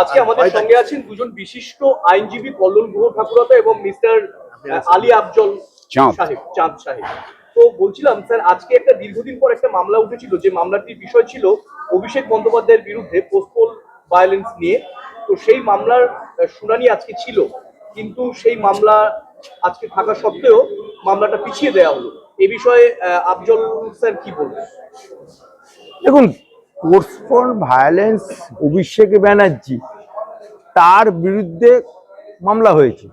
আজকে আমাদের সঙ্গে আছেন দুজন বিশিষ্ট আইনজীবী কল্লোল গুহ ঠাকুরতা এবং মিস্টার আলী আফজল সাহেব চাঁদ সাহেব। তো বলছিলাম স্যার আজকে একটা দীর্ঘদিন পর একটা মামলা উঠেছিল যে মামলাটির বিষয় ছিল অভিষেক বন্দ্যোপাধ্যায়ের বিরুদ্ধে পোস্টপোল ভায়োলেন্স নিয়ে। তো সেই মামলার শুনানি আজকে ছিল কিন্তু সেই মামলা আজকে থাকা সত্ত্বেও মামলাটা পিছিয়ে দেওয়া হলো। এ বিষয়ে আহ, আফজল স্যার কি বলবেন? দেখুন পোস্টপোন ভায়োলেন্স অভিষেক ব্যানার্জি, তার বিরুদ্ধে মামলা হয়েছে।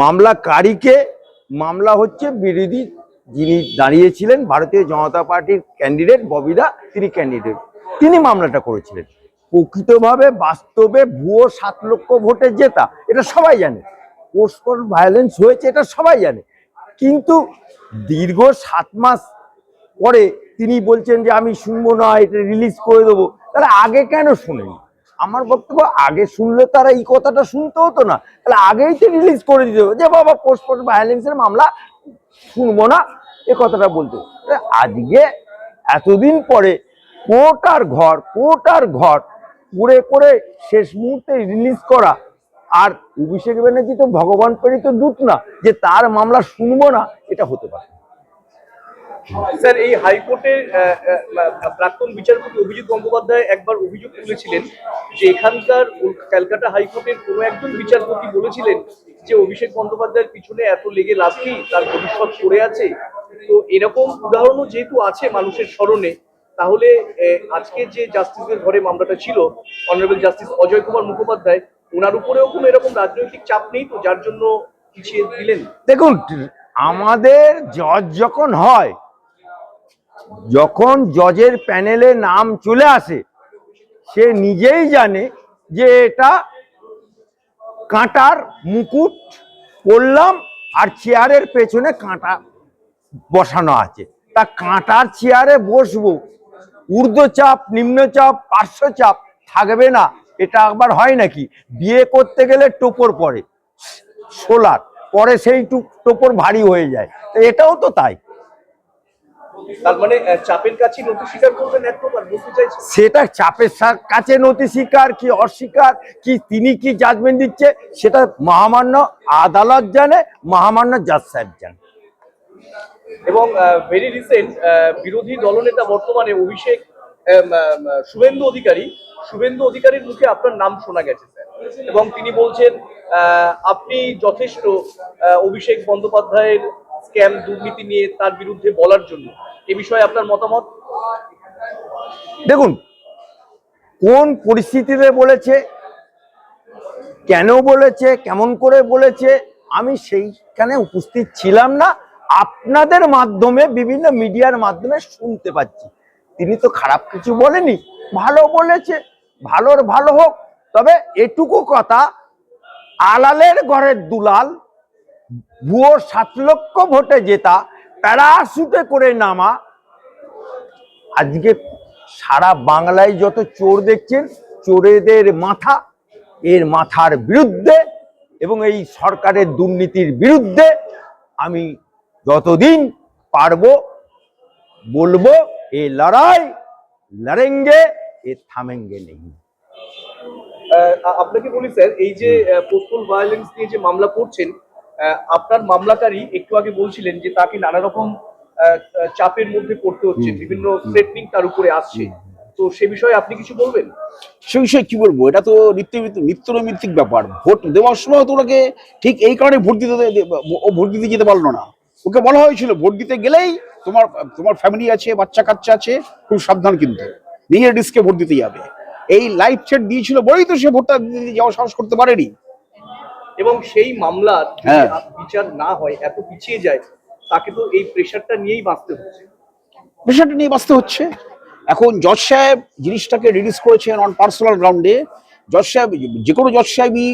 মামলাকারীকে, মামলা হচ্ছে বিরোধী যিনি দাঁড়িয়েছিলেন, ভারতীয় জনতা পার্টির ক্যান্ডিডেট ববিদা, তিনি ক্যান্ডিডেট তিনি মামলাটা করেছিলেন। প্রকৃতভাবে বাস্তবে ভুয়ো সাত লক্ষ ভোটে জেতা, এটা সবাই জানে। পোস্টপোন ভায়োলেন্স হয়েছে, এটা সবাই জানে। কিন্তু দীর্ঘ সাত মাস পরে তিনি বলছেন যে আমি শুনব না, এটা রিলিজ করে দেবো। তাহলে আগে কেন শুনেনি? আমার বক্তব্য, আগে শুনলে তারা এই কথাটা শুনতে হতো না। তাহলে আগেই তো রিলিজ করে দিতে হবে। যে বাবা পোস্টপোন ভায়োলেন্সের মামলা, শুনব না, এ কথাটা বলতে আজকে এতদিন পরে কোর্ট আর ঘর কোর্ট আর ঘর করে করে শেষ মুহূর্তে রিলিজ করা। আর অভিষেক ব্যানার্জি তো ভগবান প্রেরিত দূত না, যে তার মামলা শুনব না, এটা হতে পারে। স্যার, এই হাইকোর্টের প্রাক্তন বিচারপতি অভিজিৎ গঙ্গোপাধ্যায় একবার অভিযোগ তুলেছিলেন যে এখানকার ক্যালকাটা হাইকোর্টের কোনো একজন বিচারপতি বলেছিলেন যে অভিষেক বন্দ্যোপাধ্যায়ের পিছনে এত লেগে লাভ নেই তার ভবিষ্যৎ পড়ে আছে। তো এরকম উদাহরণও যেহেতু আছে মানুষের স্মরণে, তাহলে আজকে যে জাস্টিসের ঘরে মামলাটা ছিল, অনারেবল জাস্টিস অজয় কুমার মুখোপাধ্যায়, ওনার উপরেও কোনো এরকম রাজনৈতিক চাপ নেই তো, যার জন্য পিছিয়ে দিলেন? দেখুন, আমাদের জজ যখন হয় যখন জজের প্যানেলে নাম চলে আসে, সে নিজেই জানে যে এটা কাঁটার মুকুট পরলাম আর চেয়ারের পেছনে কাঁটা বসানো আছে। তা কাঁটার চেয়ারে বসবো, ঊর্ধ্বচাপ, নিম্নচাপ, পার্শ্বচাপ থাকবে না, এটা একবার হয় নাকি? বিয়ে করতে গেলে টোপর পরে সোলার পরে সেই টু- টোপর ভারী হয়ে যায়। এটাও তো তাই। তার মানে চাপের কাছে নথি স্বীকার করবেন এক প্রকার বলতে চাইছেন সেটা চাপের কাছে নথি স্বীকার কি অস্বীকার কি তিনি কি জাজমেন্ট দিচ্ছে সেটা মহামান্য আদালত জানে মহামান্য জাজ সাহেব জানে। এবং ভেরি রিসেন্ট বিরোধী দলনেতা বর্তমানে অভিষেক শুভেন্দু অধিকারী শুভেন্দু অধিকারীর মুখে আপনার নাম শোনা গেছে স্যার। এবং তিনি বলছেন আহ, আপনি যথেষ্ট অভিষেক বন্দ্যোপাধ্যায়ের স্ক্যাম দুর্নীতি নিয়ে তার বিরুদ্ধে বলার জন্য। এ বিষয়ে আপনার মতামত? দেখুন, কোন পরিস্থিতিতে বলেছে, কেন বলেছে, কেমন করে বলেছে, আমি সেইখানে উপস্থিত ছিলাম না। আপনাদের মাধ্যমে, বিভিন্ন মিডিয়ার মাধ্যমে শুনতে পাচ্ছি। তিনি তো খারাপ কিছু বলেনি। ভালো বলেছে, ভালোর ভালো হোক। তবে এটুকু কথা, আলালের ঘরের দুলাল ভুয়ো সাত লক্ষ ভোটে জেতা, প্যারাশুটে করে নামা। আজকে সারা বাংলায় যত চোর দেখছেন, চোরেদের মাথা, এর মাথার বিরুদ্ধে এবং এই সরকারের দুর্নীতির বিরুদ্ধে আমি যতদিন পারব বলব, এ লড়াই লড়েঙ্গে, এ থামেঙ্গে নেই। আপনাকে বলি স্যার, এই যে পোস্টাল ভায়োলেন্স নিয়ে যে মামলা করছেন আপনার মামলাকারী একটু আগে বলছিলেন যে তাকে নানা রকম চাপের মধ্যে পড়তে হচ্ছে বিভিন্ন থ্রেটনিং তার উপরে আসছে। তো সে বিষয়ে আপনি কিছু বলবেন? সে বিষয়ে কি বলব? এটা তো নিত্য নিত্য নৈমিত্তিক ব্যাপার। ভোট দেওয়ার সময় তো ওনাকে ঠিক এই কারণে ভোট দিতে ও ভোট দিতে যেতে পারল না। ওকে বলা হয়েছিল ভোট দিতে গেলেই তোমার তোমার ফ্যামিলি আছে বাচ্চা কাচ্চা আছে খুব সাবধান কিন্তু। নিজের রিস্কে ভোট দিতে যাবে। এই লাইফ সেট দিয়েছিল বলেই তো সে ভোটটা দিতে যাওয়া সাহস করতে পারেনি। এবং সেই মামলার হ্যাঁ। বিচার না হয় এত পিছিয়ে যায় তাকে তো এই প্রেশারটা নিয়েই বাঁচতে হচ্ছে। প্রেশারটা নিয়ে বাঁচতে হচ্ছে। এখন জজ সাহেব জিনিসটাকে রিলিজ করেছেন অন পার্সোনাল গ্রাউন্ডে জজ সাহেব যে কোনো জজ সাহেবই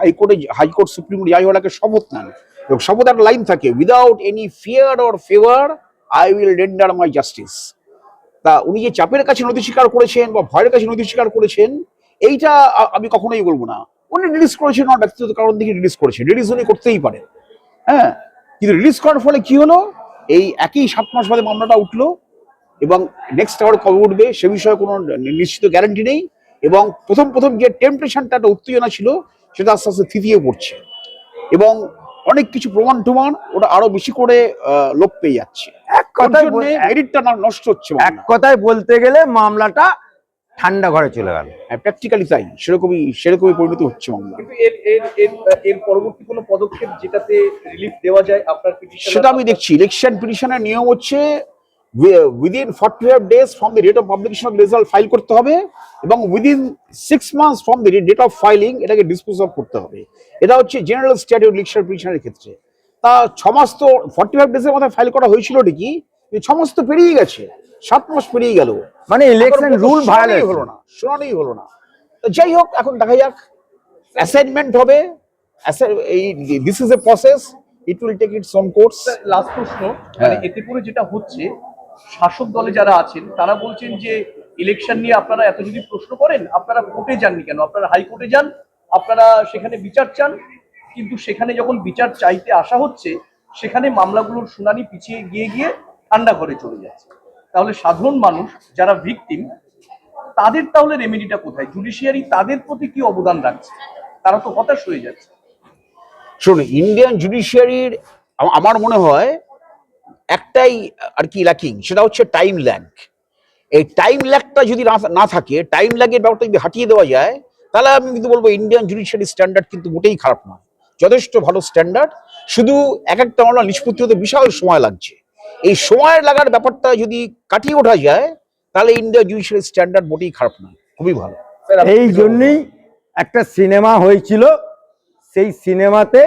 হাইকোর্টে হাইকোর্ট সুপ্রিম কোর্ট যাইওয়ালাকে শপথ নেন। এবং শপথ একটা লাইন থাকে without any fear or favour I will render my justice তা উনি যে চাপের কাছে নথি স্বীকার করেছেন বা ভয়ের কাছে নথি স্বীকার করেছেন এইটা আমি কখনোই বলব না। উনি রিলিজ করেছেন ওনার ব্যক্তিগত কারণ থেকে রিলিজ করেছেন। রিলিজ উনি করতেই পারেন। হ্যাঁ? কিন্তু রিলিজ করার ফলে কি হলো? এই একই সাত মাস বাদে মামলাটা উঠল এবং নেক্সট আবার কবে উঠবে সে বিষয়ে কোনো নিশ্চিত গ্যারান্টি নেই এবং প্রথম প্রথম যে টেম্পটেশনটা একটা উত্তেজনা ছিল সেটা আস্তে আস্তে থিতিয়ে পড়ছে। এবং অনেক কিছু প্রমাণ টমাণ ওটা আরও বেশি করে লোক পেয়ে যাচ্ছে। এক কথায় মেরিটটা নষ্ট হচ্ছে এক কথায় বলতে গেলে মামলাটা ঠান্ডা ঘরে চলে গেল। প্র্যাকটিক্যালি তাই। সেরকমই সেরকমই পরিণতি হচ্ছে মামলা কিন্তু এর এর এর পরবর্তী কোনো পদক্ষেপ যেটাতে রিলিফ দেওয়া যায় আপনার পিটিশন সেটা আমি দেখছি। ইলেকশন পিটিশনের নিয়ম হচ্ছে within forty five days from the date of publication of result file করতে হবে এবং within six months from the date of filing এটাকে ডিসপোজ অফ করতে হবে। এটা হচ্ছে জেনারেল স্ট্যাটিউট ইলেকশন পিটিশনের ক্ষেত্রে। তা ছ মাস তো ফর্টি ফাইভ ডেজের মধ্যে ফাইল করা হয়েছিল ঠিকই কিন্তু ছ মাস তো পেরিয়ে গেছে। সাত মাস পেরিয়ে গেল। মানে ইলেকশন রুল শুনানি ভায়োলেট হলো না শুনানি হলো না। যাই হোক এখন দেখা যাক। অ্যাসাইনমেন্ট হবে। This is a process it will take its own course last প্রশ্ন। মানে হ্যাঁ। এতে করে যেটা হচ্ছে শাসক দলে যারা আছেন তারা বলছেন যে ইলেকশন নিয়ে আপনারা এত যদি প্রশ্ন করেন আপনারা কোর্টে যাননি কেন? আপনারা হাইকোর্টে যান আপনারা সেখানে বিচার চান। কিন্তু সেখানে যখন বিচার চাইতে আসা হচ্ছে সেখানে মামলাগুলোর শুনানি পিছিয়ে গিয়ে গিয়ে ঠান্ডা ঘরে চলে যাচ্ছে। তাহলে সাধারণ মানুষ যারা ভিকটিম তাদের তাহলে রেমেডিটা কোথায়? জুডিশিয়ারি তাদের প্রতি কি অবদান রাখছে? তারা তো হতাশ হয়ে যাচ্ছে। শুনুন ইন্ডিয়ান জুডিশিয়ারির আমার মনে হয় একটাই আর কি ল্যাকিং সেটা হচ্ছে টাইম ল্যাগ এই টাইম ল্যাগটা যদি না- না থাকে টাইম ল্যাগের ব্যাপারটা যদি হাটিয়ে দেওয়া যায়, তাহলে আমি কিন্তু বলব ইন্ডিয়ান জুডিশিয়ারি স্ট্যান্ডার্ড কিন্তু মোটেই খারাপ নয়। যথেষ্ট ভালো স্ট্যান্ডার্ড শুধু এক একটা মামলা নিষ্পত্তি হতে বিশাল সময় লাগছে। এই সময় লাগার ব্যাপারটা যদি কাটিয়ে ওঠা যায় তাহলে ইন্ডিয়ান জুডিশিয়ারি স্ট্যান্ডার্ড মোটেই খারাপ না খুবই ভালো। এই জন্যই একটা সিনেমা হয়েছিল সেই সিনেমাতে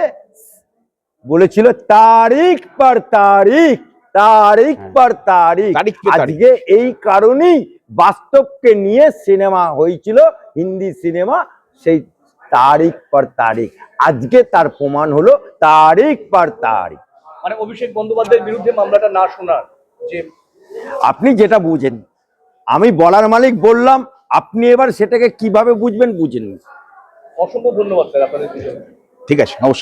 বলেছিল তারিখ পর তারিখ। তারিখ পর তারিখ। আজকে এই কারণেই বাস্তবকে নিয়ে সিনেমা হয়েছিল হিন্দি সিনেমা সেই তারিখ পর তারিখ। আজকে তার প্রমাণ হলো তারিখ পর তারিখ। মানে অভিষেক বন্দ্যোপাধ্যায়ের বিরুদ্ধে মামলাটা না শোনার যে আপনি যেটা বুঝেন আমি বলার মালিক বললাম আপনি এবার সেটাকে কীভাবে বুঝবেন বুঝেন অসংখ্য ধন্যবাদ স্যার আপনাদের ঠিক আছে নমস্কার।